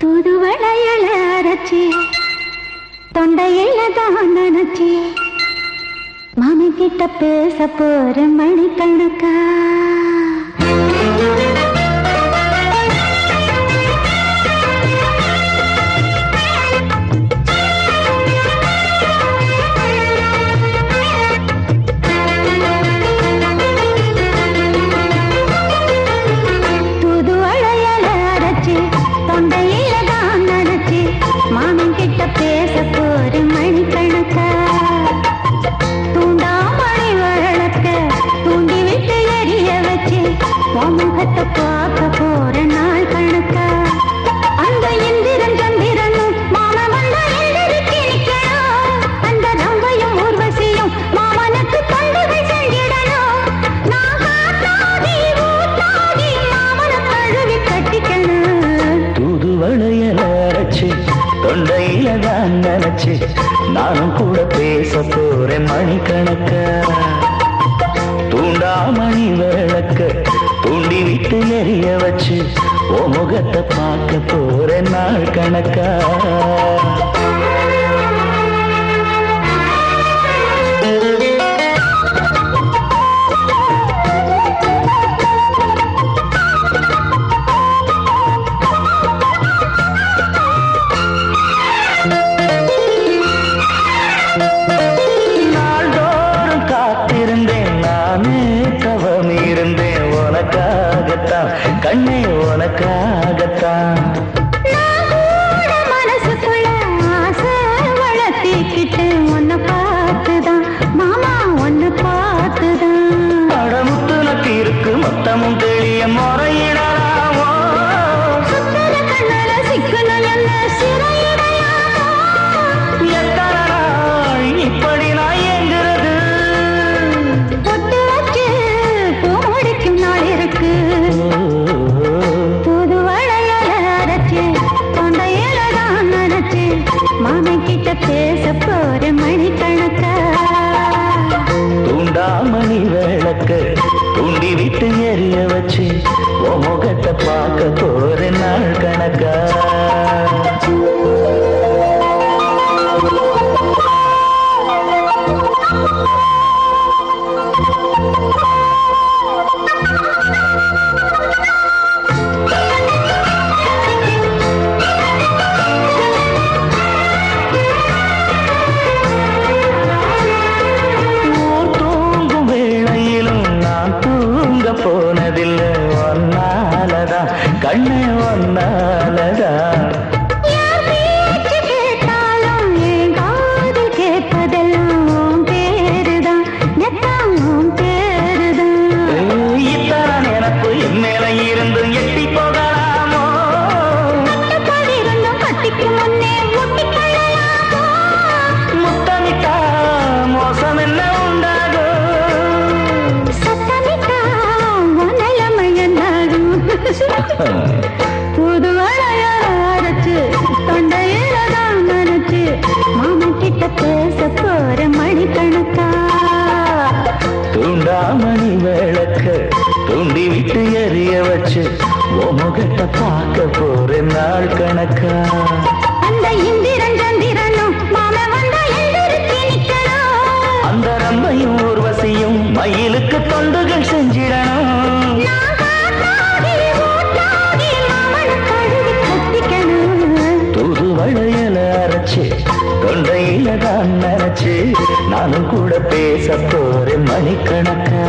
தூதுவளையல அரைச்சி தொண்டையில தான் நினைச்சி மாமி கிட்ட பேச போற மணிக்கணக்கா. பார்க்க நானும் கூட பேச போறேன் மணிக்கணக்க. தூண்டா மணி விளக்க தூண்டி விட்டு நெறிய வச்சு ஓ முகத்தை பார்க்க போறேன் நாள் கணக்கா. கண்ணே உனக்காகத்தான். மனசுக்குள்ள ஆசை வளர்த்திக்கிட்டு உன்னை பார்த்துதான். மாமா உன்னை பார்த்துதான். அடமுத்துனக்கு இருக்கு மொத்தமும் தெளிய உன்கிட்ட பேச போற மணிக்கணக்கா? தூண்டாமணி விளக்க தூண்டி விட்டு எரிய வச்சு கண்ணே புது அரைச்சு தொண்டையில தான் நினைச்சு மாமன் கிட்ட பேச போற மணிக்கணக்கா தூண்டாமணி விளக்க தூண்டி விட்டு எரிய வச்சு உன் முகத்தை பார்க்க போற நாள் கணக்கா? அந்த இந்திரன் சந்திரனும் மாமன் வந்தா எந்திரிச்சு நிக்கணும். அந்த ரம்மையும் ஊர்வசியும் மயிலுக்கு தொண்டுகள் நானும் கூட பேச போறேன் மணிக்கணக்கா.